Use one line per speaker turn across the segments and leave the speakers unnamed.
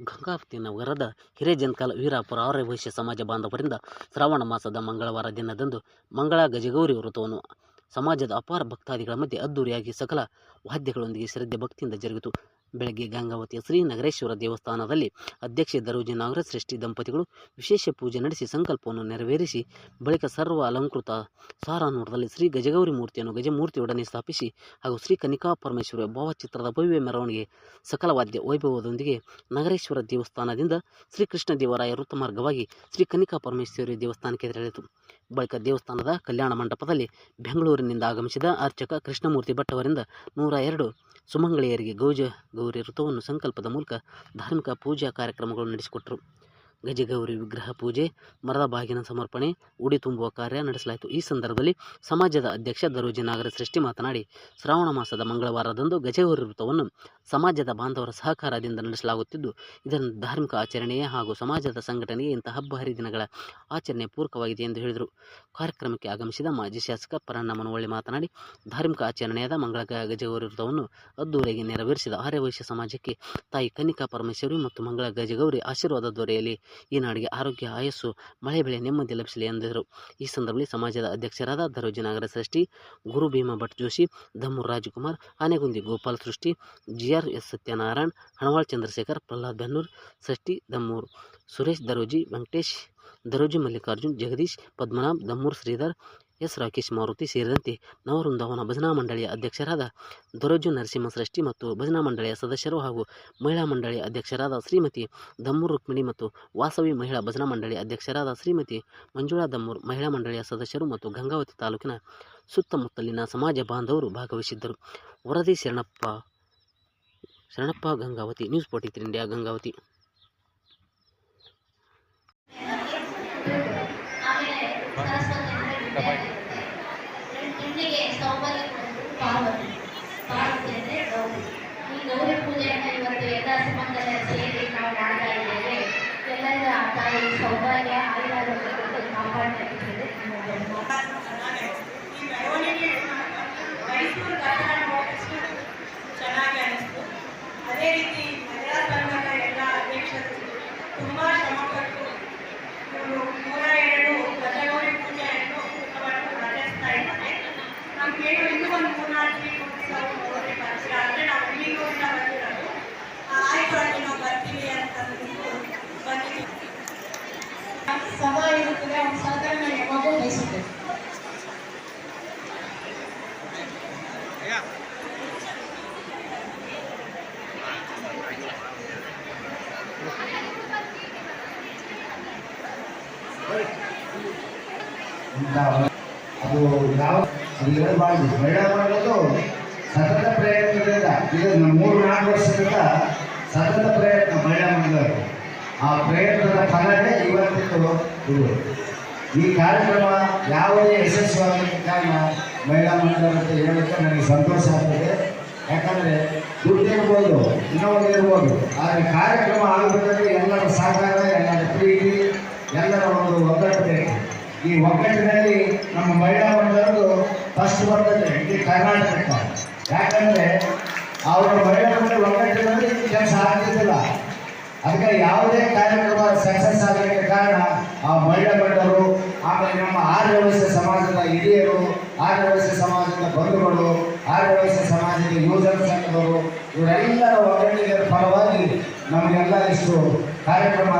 ಗಂಗಾವತಿ ನಗರದ ಹಿರೇಜನಕಾಲ ವೀರಾಪುರ ಆರ್ಯ ವೈಶ್ಯ ಸಮಾಜ ಬಾಂಧವರಿಂದ ಶ್ರಾವಣ ಮಾಸದ ಮಂಗಳವಾರ ದಿನದಂದು ಮಂಗಳ ಗಜಗೌರಿ ವ್ರತವನ್ನು ಸಮಾಜದ ಅಪಾರ ಭಕ್ತಾದಿಗಳ ಮಧ್ಯೆ ಅದ್ದೂರಿಯಾಗಿ ಸಕಲ ವಾದ್ಯಗಳೊಂದಿಗೆ ಶ್ರದ್ಧೆ ಭಕ್ತಿಯಿಂದ ಜರುಗಿತು. ಬೆಳಗ್ಗೆ ಗಂಗಾವತಿಯ ಶ್ರೀ ನಗರೇಶ್ವರ ದೇವಸ್ಥಾನದಲ್ಲಿ ಅಧ್ಯಕ್ಷೆ ದರೋಜಿ ನಾಗರಶ್ರೇಷ್ಠಿ ದಂಪತಿಗಳು ವಿಶೇಷ ಪೂಜೆ ನಡೆಸಿ ಸಂಕಲ್ಪವನ್ನು ನೆರವೇರಿಸಿ ಬಳಿಕ ಸರ್ವ ಅಲಂಕೃತ ಸಾರಾನೂರದಲ್ಲಿ ಶ್ರೀ ಗಜಗೌರಿ ಮೂರ್ತಿಯನ್ನು ಗಜಮೂರ್ತಿಯೊಡನೆ ಸ್ಥಾಪಿಸಿ ಹಾಗೂ ಶ್ರೀ ಕನಿಕಾ ಪರಮೇಶ್ವರ ಭಾವಚಿತ್ರದ ಭವ್ಯ ಮೆರವಣಿಗೆ ಸಕಲ ವಾದ್ಯ ವೈಭವದೊಂದಿಗೆ ನಗರೇಶ್ವರ ದೇವಸ್ಥಾನದಿಂದ ಶ್ರೀಕೃಷ್ಣ ದೇವರಾಯ ವೃತ್ತ ಮಾರ್ಗವಾಗಿ ಶ್ರೀ ಕನಿಕಾ ಪರಮೇಶ್ವರಿ ದೇವಸ್ಥಾನಕ್ಕೆ ತೆರಳಿತು. ಬಳಿಕ ದೇವಸ್ಥಾನದ ಕಲ್ಯಾಣ ಮಂಟಪದಲ್ಲಿ ಬೆಂಗಳೂರಿನಿಂದ ಆಗಮಿಸಿದ ಅರ್ಚಕ ಕೃಷ್ಣಮೂರ್ತಿ ಭಟ್ ಅವರಿಂದ ನೂರ ಎರಡು ಸುಮಂಗಳಿಯರಿಗೆ ಗೌಜ ಗೌರಿ ವೃತವನ್ನು ಸಂಕಲ್ಪದ ಮೂಲಕ ಧಾರ್ಮಿಕ ಪೂಜಾ ಕಾರ್ಯಕ್ರಮಗಳು ನಡೆಸಿಕೊಟ್ಟರು ಗಜಗೌರಿ ವಿಗ್ರಹ ಪೂಜೆ, ಮರದ ಬಾಗಿನ ಸಮರ್ಪಣೆ, ಉಡಿ ತುಂಬುವ ಕಾರ್ಯ ನಡೆಸಲಾಯಿತು. ಈ ಸಂದರ್ಭದಲ್ಲಿ ಸಮಾಜದ ಅಧ್ಯಕ್ಷ ದರೋಜಿ ನಾಗರ ಸೃಷ್ಟಿ ಮಾತನಾಡಿ, ಶ್ರಾವಣ ಮಾಸದ ಮಂಗಳವಾರದಂದು ಗಜಗೌರಿ ವೃತ್ತವನ್ನು ಸಮಾಜದ ಬಾಂಧವರ ಸಹಕಾರದಿಂದ ನಡೆಸಲಾಗುತ್ತಿದ್ದು, ಇದನ್ನು ಧಾರ್ಮಿಕ ಆಚರಣೆಯೇ ಹಾಗೂ ಸಮಾಜದ ಸಂಘಟನೆಗೆ ಇಂತಹ ಹಬ್ಬ ಹರಿದಿನಗಳ ಆಚರಣೆ ಪೂರಕವಾಗಿದೆ ಎಂದು ಹೇಳಿದರು. ಕಾರ್ಯಕ್ರಮಕ್ಕೆ ಆಗಮಿಸಿದ ಮಾಜಿ ಶಾಸಕ ಪರಣ್ಣ ಮನವಳ್ಳಿ ಮಾತನಾಡಿ, ಧಾರ್ಮಿಕ ಆಚರಣೆಯಾದ ಮಂಗಳ ಗಜಗೌರಿ ವೃತ್ತವನ್ನು ಅದ್ದೂರಿಗೆ ನೆರವೇರಿಸಿದ ಆರ್ಯವೈಶ್ಯ ಸಮಾಜಕ್ಕೆ ತಾಯಿ ಕನ್ನಿಕಾ ಪರಮೇಶ್ವರಿ ಮತ್ತು ಮಂಗಳ ಗಜಗೌರಿ ಆಶೀರ್ವಾದ ದೊರೆಯಲಿ ಈ ನಾಡಿಗೆ ಆರೋಗ್ಯ, ಆಯಸ್ಸು, ಮಳೆ ಬೆಳೆ ನೆಮ್ಮದಿ ಲಭಿಸಲಿ ಎಂದರು. ಈ ಸಂದರ್ಭದಲ್ಲಿ ಸಮಾಜದ ಅಧ್ಯಕ್ಷರಾದ ದರೋಜಿ ನಾಗರ ಸೃಷ್ಟಿ, ಗುರು Bhima Bhat Joshi ದಮ್ಮೂರ್ Rajkumar, Anegundi Gopal Srishti G R S Satyanarayan, Hanaval Chandrashekhar, Prahlad Bennur Srishti Dammur Suresh, Daroji Venkatesh, Daroji Mallikarjun, Jagadish, Padmanabh Dammur Shridhar S. Rakesh Maruti ಸೇರಿದಂತೆ ನವವೃಂದಾವನ ಭಜನಾ ಮಂಡಳಿಯ ಅಧ್ಯಕ್ಷರಾದ ದೊರಜು ನರಸಿಂಹ ಸೃಷ್ಟಿ ಮತ್ತು ಭಜನಾ ಮಂಡಳಿಯ ಸದಸ್ಯರು ಹಾಗೂ ಮಹಿಳಾ ಮಂಡಳಿಯ ಅಧ್ಯಕ್ಷರಾದ ಶ್ರೀಮತಿ ದಮ್ಮೂರ್ ರುಕ್ಮಿಣಿ ಮತ್ತು ವಾಸವಿ ಮಹಿಳಾ ಭಜನಾ ಮಂಡಳಿ ಅಧ್ಯಕ್ಷರಾದ ಶ್ರೀಮತಿ ಮಂಜುಳಾ ದಮ್ಮೂರ್ ಮಹಿಳಾ ಮಂಡಳಿಯ ಸದಸ್ಯರು ಮತ್ತು ಗಂಗಾವತಿ ತಾಲೂಕಿನ ಸುತ್ತಮುತ್ತಲಿನ ಸಮಾಜ ಬಾಂಧವರು ಭಾಗವಹಿಸಿದ್ದರು. ವರದಿ Sharanappa Sharanappa Gangavati, news forty three India Gangavati
ಸೌಭಾಗ್ಯ ಕೊಡೋದು ಪಾರ್ವತಿ ಪಾರ್ವತಿ ಅಂದರೆ ಗೌರಿ ಈ ಗೌರಿ ಪೂಜೆಯನ್ನು ಇವತ್ತು ಎಲ್ಲ ಸಂಬಂಧದ ಸೇರಿ ನಾವು ಮಾಡ್ತಾ ಇದ್ದೇವೆ. ಎಲ್ಲರ ತಾಯಿ ಸೌಭಾಗ್ಯ ಆಯುರ್ವೇದ ಕೊಟ್ಟು ಕಾಪಾಡ್ತಾ ಇದ್ದೇವೆ
ಮೈಸೂರು ದಸರಾ ನೋಡಿಷ್ಟು ಚೆನ್ನಾಗಿ ಅನಿಸ್ತು. ಅದೇ ರೀತಿ ಮಹಿಳಾ ಎಲ್ಲ ಅಧ್ಯಕ್ಷರು ತುಂಬ ಶ್ರಮಪಟ್ಟು ನೂರ ಎರಡು ಗಜಗೌರಿ ಪೂಜೆಯನ್ನು ಉತ್ತಮವಾಗಿ ನಡೆಸ್ತಾ ಇದ್ದಾರೆ. ನಮಗೇನು ಇನ್ನೂ ಒಂದು ಮೂರ್ನಾಲ್ಕು ವೀಕ್ ಹೋಗಿ ಬರ್ತೀರಾ ಅಂದರೆ ನಾವು ಬೆಂಗಳೂರಿಂದ ಬಂದಿರೋದು ಆ, ಆಯ್ತು ಆಂಟಿ ನಾವು ಬರ್ತೀವಿ ಅಂತಂದ್ಬಿಟ್ಟು ಬಂದಿದ್ದೀವಿ
ಸಭ ಇರುತ್ತದೆ ಒಂದು ಸಾಧಾರಣ ಯಾವಾಗೋ ಬಯಸುತ್ತೆ
ಅದು ಯಾವ ಬೇಡ ಮಾಡೋದು ಸತತ ಪ್ರಯತ್ನದಿಂದ ಇದು ಮೂರು ನಾಲ್ಕು ವರ್ಷದಿಂದ ಸತತ ಪ್ರಯತ್ನ ಮಂಡಳಿ ಆ ಪ್ರಯತ್ನದ ಫಲವೇ ಇವತ್ತಿತ್ತು ಇದು. ಈ ಕಾರ್ಯಕ್ರಮ ಯಾವುದೇ ಯಶಸ್ವಿಯಾಗಲಿಕ್ಕೆ ಕಾರಣ ಮಹಿಳಾ ಮಂಡಳ ಅಂತ ಹೇಳೋಕ್ಕೆ ನನಗೆ ಸಂತೋಷ ಆಗ್ತದೆ. ಯಾಕಂದರೆ ಇನ್ನೊಂದು ಇರ್ಬೋದು ಆದರೆ ಕಾರ್ಯಕ್ರಮ ಆಗಬೇಕಾದ್ರೆ ಎಲ್ಲರ ಸಹಕಾರ, ಎಲ್ಲರ ಪ್ರೀತಿ, ಎಲ್ಲರ ಒಂದು ಒಗ್ಗಟ್ಟು ಬೇಕು. ಈ ಒಗ್ಗಟ್ಟಿನಲ್ಲಿ ನಮ್ಮ ಮಹಿಳಾ ಮಂಡಳದ್ದು ಫಸ್ಟ್ ಬರ್ತದೆ ಇಡೀ ಕರ್ನಾಟಕ ಯಾಕಂದರೆ ಅವರ ಮಹಿಳಾ ಮಂಡಳಿ ಒಗ್ಗಟ್ಟಿನಲ್ಲಿ ಕೆಲಸ ಆಗ್ತಿದ್ದಿಲ್ಲ. ಅದಕ್ಕೆ ಯಾವುದೇ ಕಾರ್ಯಕ್ರಮ ಸಕ್ಸಸ್ ಆಗಲಿಕ್ಕೆ ಕಾರಣ ಆ ಮಹಿಳಾ ಮಂಡಲರು ಆಮೇಲೆ ನಮ್ಮ ಆರ್ಯ ವಯಸ್ಸ ಸಮಾಜದ ಹಿರಿಯರು ಆರ್ಯ ವಯಸ್ಸ ಸಮಾಜದ ಬಂಧುಗಳು ಆರ್ಯ ವಯಸ್ಸ ಸಮಾಜದ ಯುವಜನ ಸಂಘದವರು, ಇವರೆಲ್ಲರ ಒಗ್ಗಟ್ಟಿನ ಫಲವಾಗಿ ನಮಗೆಲ್ಲ ಇಷ್ಟು ಕಾರ್ಯಕ್ರಮ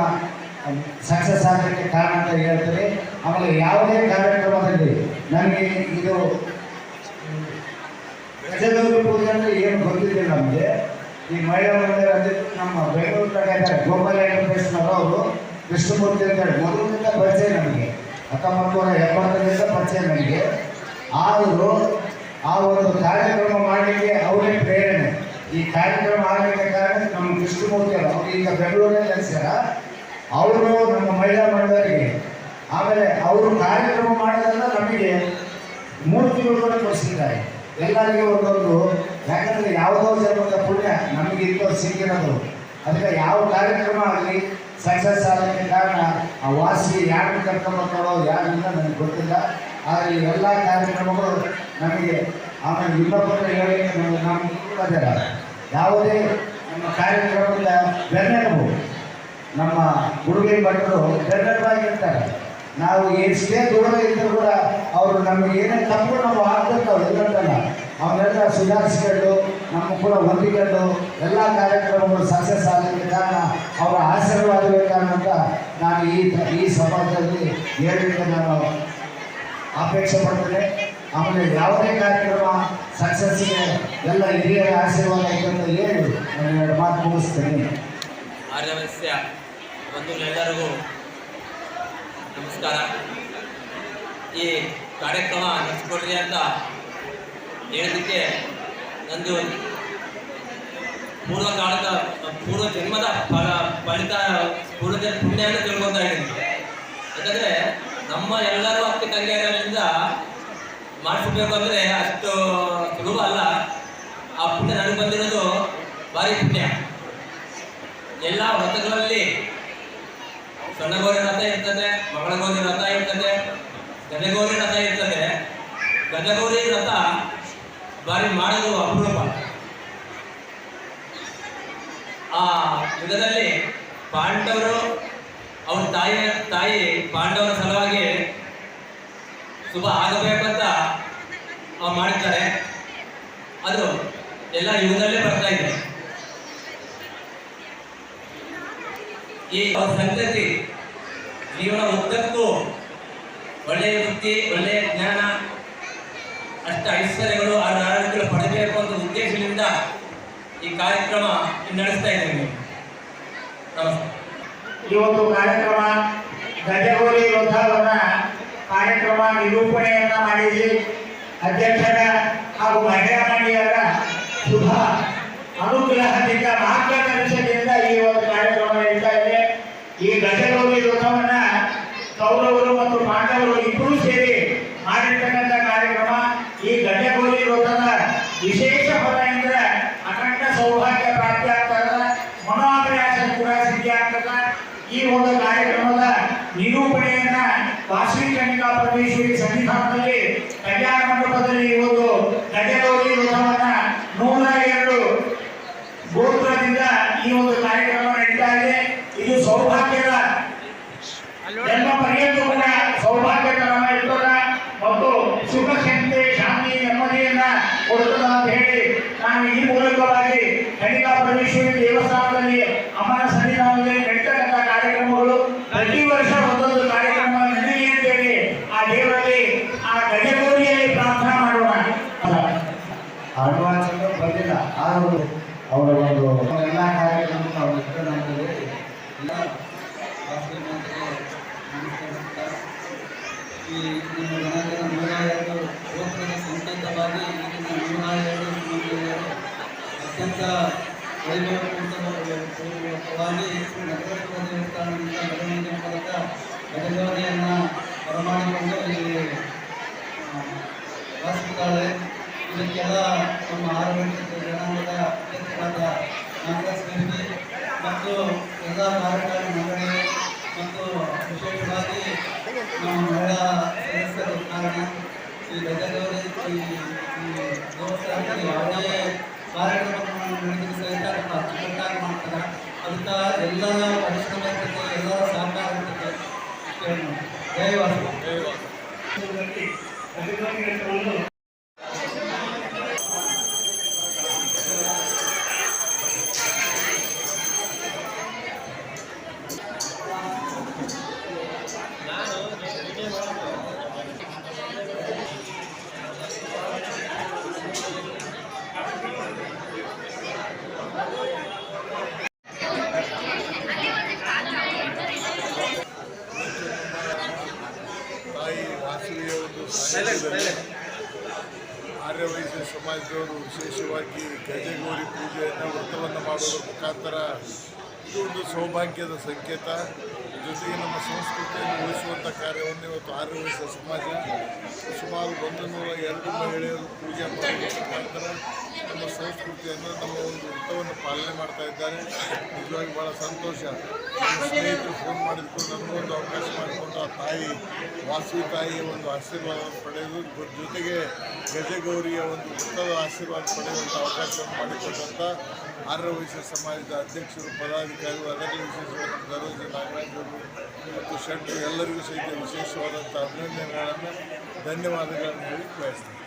ಸಕ್ಸಸ್ ಆಗಲಿಕ್ಕೆ ಕಾರಣ ಅಂತ ಹೇಳ್ತಾರೆ ಆಮೇಲೆ ಯಾವುದೇ ಕಾರ್ಯಕ್ರಮದಲ್ಲಿ ನಮಗೆ ಇದು ಗಜಗೌರಿ ಪೂಜೆ ಅಂದರೆ ಏನು ಗೊತ್ತಿದೆ ನಮಗೆ. ಈ ಮಹಿಳಾ ಮಂದಿರ ಅಂದ್ರೆ ನಮ್ಮ ಬೆಂಗಳೂರಿನಾಗ ಇದ್ದಾರೆ ಗೋಪಾಲ ವೆಂಕಟೇಶ್ವರ ಅವರು ಕೃಷ್ಣಮೂರ್ತಿ ಅಂತ ಹೇಳಿ, ಮೊದಲಿನಿಂದ ಪರಿಚಯ ನಮಗೆ. ಹತ್ತೊಂಬತ್ತು ನೂರ ಎಪ್ಪತ್ತರಿಂದ ಪರಿಚಯ ನನಗೆ ಆದರೂ ಆ ಒಂದು ಕಾರ್ಯಕ್ರಮ ಮಾಡಲಿಕ್ಕೆ ಅವರೇ ಪ್ರೇರಣೆ. ಈ ಕಾರ್ಯಕ್ರಮ ಆಗಲಿಕ್ಕೆ ಕಾರಣ ನಮ್ಮ ಕೃಷ್ಣಮೂರ್ತಿ ಅವರು. ಈಗ ಬೆಂಗಳೂರಲ್ಲಿ ನೆಲೆಸ್ಯಾರ ಅವರು ನಮ್ಮ ಮಹಿಳಾ ಮಂಡಳಿಗೆ. ಆಮೇಲೆ ಅವರು ಕಾರ್ಯಕ್ರಮ ಮಾಡೋದೆಲ್ಲ ನಮಗೆ ಮೂರ್ತಿಗಳು ಕೂಡ ಕೊಡಿಸಿದ್ದಾರೆ. ಎಲ್ಲರಿಗೆ ಒಂದೊಂದು ಯಾಕಂದ್ರೆ ಯಾವುದೋ ಜನ್ಮದ ಪುಣ್ಯ ನಮಗೆ ಇಂಥ ಸಿಕ್ಕಿರೋದು. ಅದಕ್ಕೆ ಯಾವ ಕಾರ್ಯಕ್ರಮ ಆಗಲಿ ಸಕ್ಸಸ್ ಆಗಲಿಕ್ಕೆ ಕಾರಣ ಆ ವಾಸಿ ಯಾರು ಕರ್ಕೊಂಡ್ಬರ್ತಾರೋ ಯಾರಿಂದ ನನಗೆ ಗೊತ್ತಿಲ್ಲ. ಆದರೆ ಎಲ್ಲ ಕಾರ್ಯಕ್ರಮಗಳು ನಮಗೆ ಆಮೇಲೆ ಇನ್ನೊಬ್ಬರ ಹೇಳಿಕೆ ನಮಗೆ ನಮ್ಮ ಕೂಡ. ಯಾವುದೇ ನಮ್ಮ ಕಾರ್ಯಕ್ರಮದ ಬೆನ್ನೆಲುಬು ನಮ್ಮ ಹುಡುಗಿ ಭಟ್ರು ಬೆನ್ನೆಲುಬಾಗಿರ್ತಾರೆ. ನಾವು ಎಷ್ಟೇ ದೂರ ಇದ್ದರೂ ಕೂಡ ಅವರು ನಮಗೆ ಏನೇ ತಪ್ಪು ನಾವು ಆಗ್ತಿರ್ತಾವೆ ಎಲ್ಲಂತಲ್ಲ ಅವನ್ನೆಲ್ಲ ಸುಧಾರಿಸ್ಕೊಂಡು, ನಮ್ಮ ಕೂಡ ಹೊಂದಿಕೊಂಡು ಎಲ್ಲ ಕಾರ್ಯಕ್ರಮಗಳು ಸಕ್ಸಸ್ ಆಗಲಿಕ್ಕೆ ಕಾರಣ ಅವರ ಆಶೀರ್ವಾದವೇ ಕಾರಣ ಅಂತ ನಾನು ಈ ಈ ಸಮಾಜದಲ್ಲಿ ಹೇಳಲಿಕ್ಕೆ ನಾನು ಅಪೇಕ್ಷೆ ಪಡ್ತೇನೆ. ಆಮೇಲೆ ಯಾವುದೇ ಕಾರ್ಯಕ್ರಮ ಸಕ್ಸಸ್ಸಿಗೆ ಎಲ್ಲ ಹಿರಿಯರ ಆಶೀರ್ವಾದ ಅಂತ ಹೇಳಿ ನಾನು ಎರಡು ಮಾತು ಮುಗಿಸ್ತೇನೆ.
ಆರ್ಯವಸ್ಯ, ಬಂಧುಗಳೆಲ್ಲರಿಗೂ ನಮಸ್ಕಾರ. ಈ ಕಾರ್ಯಕ್ರಮ ನಡೆಸ್ಕೊಡ್ರಿ ಅಂತ ಹೇಳೋದಕ್ಕೆ ನಂದು ಪೂರ್ವ ಕಾಲದ, ಪೂರ್ವ ಜನ್ಮದ ಫಲ, ಫಲಿತ, ಪೂರ್ವ ಪುಣ್ಯವನ್ನು ತಿಳ್ಕೊತಾ ಇದ್ದೀನಿ. ಯಾಕಂದ್ರೆ ನಮ್ಮ ಎಲ್ಲರೂ ಅಕ್ಕ ತಂಗಿಯರಿಂದ ಮಾಡಿಸ್ಬೇಕು ಅಂದ್ರೆ ಅಷ್ಟು ಸುಲಭ ಅಲ್ಲ. ಆ ಪುಣ್ಯ ನನಗೆ ಬಂದಿರೋದು ಭಾರಿ ಪುಣ್ಯ. ಎಲ್ಲ ವ್ರತಗಳಲ್ಲಿ ಸಣ್ಣಗೌರಿ ರಥ ಇರ್ತದೆ ಮಗಳಗೋರಿ ರಥ ಇರ್ತದೆ ಗಜಗೌರಿ ರಥ ಇರ್ತದೆ. ಗಜಗೌರಿ ರಥ ಬಾರಿ ಮಾಡಲು ಅಪರೂಪ. ಆ ಯುಗದಲ್ಲಿ ಪಾಂಡವರು ಅವ್ರ ತಾಯಿ ತಾಯಿ ಪಾಂಡವರ ಸಲುವಾಗಿ ಶುಭ ಆಗಬೇಕಂತ ಅವ್ರು ಮಾಡ್ತಾರೆ ಅದು ಎಲ್ಲ ಯುಗದಲ್ಲೇ ಬರ್ತಾ ಇದೆ. ಈ ಅವ್ರ ಸಂತತಿ ಜೀವನ ಉದ್ದಕ್ಕೂ ಒಳ್ಳೆಯ ವೃತ್ತಿ ಒಳ್ಳೆಯ ಜ್ಞಾನ, ಅಷ್ಟ ಐಶ್ವರ್ಯಗಳು ಆ ಆರೋಗ್ಯಗಳು ಪಡೆಯಬೇಕು ಅಂತ ಉದ್ದೇಶದಿಂದ ಈ ಕಾರ್ಯಕ್ರಮ ನಡೆಸ್ತಾ ಇದ್ದೇನೆ. ನಮಸ್ಕಾರ
ಇವತ್ತು ಕಾರ್ಯಕ್ರಮ ಗಜಗೋಲಿ ಯೋಧವನ್ನ ಕಾರ್ಯಕ್ರಮ ನಿರೂಪಣೆಯನ್ನ ಮಾಡಿಸಿ ಅಧ್ಯಕ್ಷರ ಹಾಗೂ ಮಹಿಳಾ ಮಂಡಳಿಯರ ಶುಭ ಅನುಗ್ರಹದಿಂದ ಮಾರ್ಗದರ್ಶನದಿಂದ ಈ ಒಂದು ಕಾರ್ಯಕ್ರಮ ನಡೀತಾ ಇದೆ. ಈ ಗಜಗೋಲಿ ಯೋಧವನ್ನ ಕೌರವರು ಮತ್ತು ಪಾಂಡವರು ಇಬ್ಬರೂ ಸೇರಿ ಮಾಡಿರ್ತಕ್ಕಂಥ ಕಾರ್ಯಕ್ರಮ ಈ ಗಜಗೌರಿ ಯೋಧದ ವಿಶೇಷ ಫಲ ಎಂದ್ರೆ ಅಖಂಡ ಸೌಭಾಗ್ಯ ಪ್ರಾಪ್ತಿ ಆಗ್ತದ ಮನೋಭಿಲಾಷ ಕೂಡ ಸಿದ್ಧಿ ಆಗ್ತದ ಈ ಒಂದು ಕಾರ್ಯಕ್ರಮದ ನಿರೂಪಣೆಯನ್ನ ವಾಸವಿ ಕನ್ನಿಕಾ ಪರಮೇಶ್ವರಿ ಸನ್ನಿಧಾನದಲ್ಲಿ ಕಲ್ಯಾಣ ಮಂಟಪದಲ್ಲಿ ಒಂದು ಗಜಗೌರಿ ವ್ರತವನ್ನ ನೂರ ಎರಡು ಗೋತ್ರದಿಂದ ಈ ಒಂದು ಕಾರ್ಯಕ್ರಮ ನಡೀತಾ ಇದೆ. ಇದು ಸೌಭಾಗ್ಯದ ಎಲ್ಲ ಪರ್ಯಂತ ಕೂಡ ಸೌಭಾಗ್ಯದ ನಮ್ಮ ಇರ್ತದ ಮತ್ತು ಸುಖ ಶಾಂತಿ ಶಾಂತಿ, ನೆಮ್ಮದಿಯನ್ನ ಕೊಡ್ತದ ಅಂತ ಹೇಳಿ ನಾನು ಈ ಮೂಲಕವಾಗಿ ಕನಿಕಾ ಪರಮೇಶ್ವರಿ ದೇವಸ್ಥಾನದಲ್ಲಿ ಅಮರ ಸನ್ನಿಧಾನದಲ್ಲಿ ನಡೀತಕ್ಕಂಥ ಕಾರ್ಯಕ್ರಮಗಳು ಪ್ರತಿ ವರ್ಷ ಒಂದೊಂದು ಕಾರ್ಯಕ್ರಮ ನಡೆಯಲಿ ಅಂತೇಳಿ ಆ ದೇವರಲ್ಲಿ ಆ ಗಜಗೌರಿಯಲ್ಲಿ ಪ್ರಾರ್ಥನಾ ಮಾಡೋಣ
ಅಡ್ವಾನ್ಸ್ ಅಂತ ಆದರೂ ಅವರ ಒಂದು ಎಲ್ಲ ಕಾರ್ಯಗಳನ್ನು ನಾವು ಮಾತೆಗೆ ನಮಸ್ಕರಿಸುತ್ತಾ ಈ ನಿಮ್ಮ ಗಣಗಳ ನೂರ ಅತ್ಯಂತ ವೈಭವಪೂರ್ವಕವಾಗಿ ನಗರೇಶ್ವರ ದೇವಸ್ಥಾನದಿಂದ ಮೆರವಣಿಗೆ ಮೂಲಕ ಗಜಗೌರಿಯನ್ನು ಬರಮಾಡಿಕೊಂಡು ಇಲ್ಲಿ ವಾಸಿಸುತ್ತಾರೆ. ಇದಕ್ಕೆಲ್ಲ ನಮ್ಮ ಆರೋಗ್ಯ ಜನಾಂಗದ ಅಧ್ಯಕ್ಷರಾದ ಕರ್ಗಿ ಮತ್ತು ಎಲ್ಲ ಕಾರ್ಯಕಾರಿ ಮಂಡಳಿ ಮತ್ತು ವಿಶೇಷವಾಗಿ ನಮ್ಮ ಮಹಿಳಾ ಸದಸ್ಯರ ಕಾರಣ ಈ ಗಜಗೌರಿ ಈ ದೇವಸ್ಥಾನದಲ್ಲಿ ಯಾವುದೇ ಕಾರ್ಯಕ್ರಮವನ್ನು ನಡೆದರೂ ಸಹಿತ ನಮ್ಮ ಅಚ್ಚುಕಟ್ಟಾಗಿ ಮಾಡ್ತಾರೆ. ಅದಕ್ಕೆ ಎಲ್ಲರ ಪರಿಶ್ರಮ ಇರ್ತದೆ ಎಲ್ಲರ ಸಹಕಾರ ಇರ್ತದೆ ಇಷ್ಟೇ ಜಯವಾಸ
ತಾಯಿ ವಾಸವಿಯ ಒಂದು ಸಾನ್ನಿಧ್ಯದಲ್ಲಿ ಸಮಾಜದವರು ವಿಶೇಷವಾಗಿ ಗಜಗೌರಿ ಪೂಜೆಯನ್ನು ವ್ರತವನ್ನು ಮಾಡುವುದರ ಮುಖಾಂತರ ಇದು ಒಂದು ಸೌಭಾಗ್ಯದ ಸಂಕೇತ. ಜೊತೆಗೆ ನಮ್ಮ ಸಂಸ್ಕೃತಿಯನ್ನು ಉಳಿಸುವಂಥ ಕಾರ್ಯವನ್ನು ಇವತ್ತು ಆರ್ಯವಹಿಸಿದ ಸಮಾಜ. ಸುಮಾರು ಒಂದು ನೂರ ಎರಡು ಮಹಿಳೆಯರು ಪೂಜೆ ಮಾಡುವ ಮಾಡ್ತಾರೆ ನಮ್ಮ ಸಂಸ್ಕೃತಿಯನ್ನು, ನಮ್ಮ ಒಂದು ವೃತ್ತವನ್ನು ಪಾಲನೆ ಮಾಡ್ತಾ ಇದ್ದಾರೆ. ನಿಜವಾಗಿ ಭಾಳ ಸಂತೋಷ. ಸ್ನೇಹಿತರು ಫೋನ್ ಮಾಡಿದ್ಕೊಂಡು ಒಂದು ಅವಕಾಶ ಮಾಡಿಕೊಂಡು ತಾಯಿ ವಾಸವಿ ತಾಯಿಯ ಒಂದು ಆಶೀರ್ವಾದವನ್ನು ಪಡೆದು ಜೊತೆಗೆ ಗಜಗೌರಿಯ ಒಂದು ವೃತ್ತದ ಆಶೀರ್ವಾದ ಪಡೆಯುವಂಥ ಅವಕಾಶವನ್ನು ಮಾಡಿಕೊಟ್ಟಂಥ ಆರ್ಯವೈಶ್ಯ ಸಮಾಜದ ಅಧ್ಯಕ್ಷರು, ಪದಾಧಿಕಾರಿಗಳು ಅದರಲ್ಲಿ ವಿಶೇಷವಾದ ದರೋಜಿ ನಾಗರಾಜರು ಮತ್ತು ಶೆಟ್ಟರು ಎಲ್ಲರಿಗೂ ಸಹಿತ ವಿಶೇಷವಾದಂಥ ಅಭಿನಂದನೆಗಳನ್ನು, ಧನ್ಯವಾದಗಳನ್ನು ಹೇಳಿ ಬಯಸ್ತೀನಿ.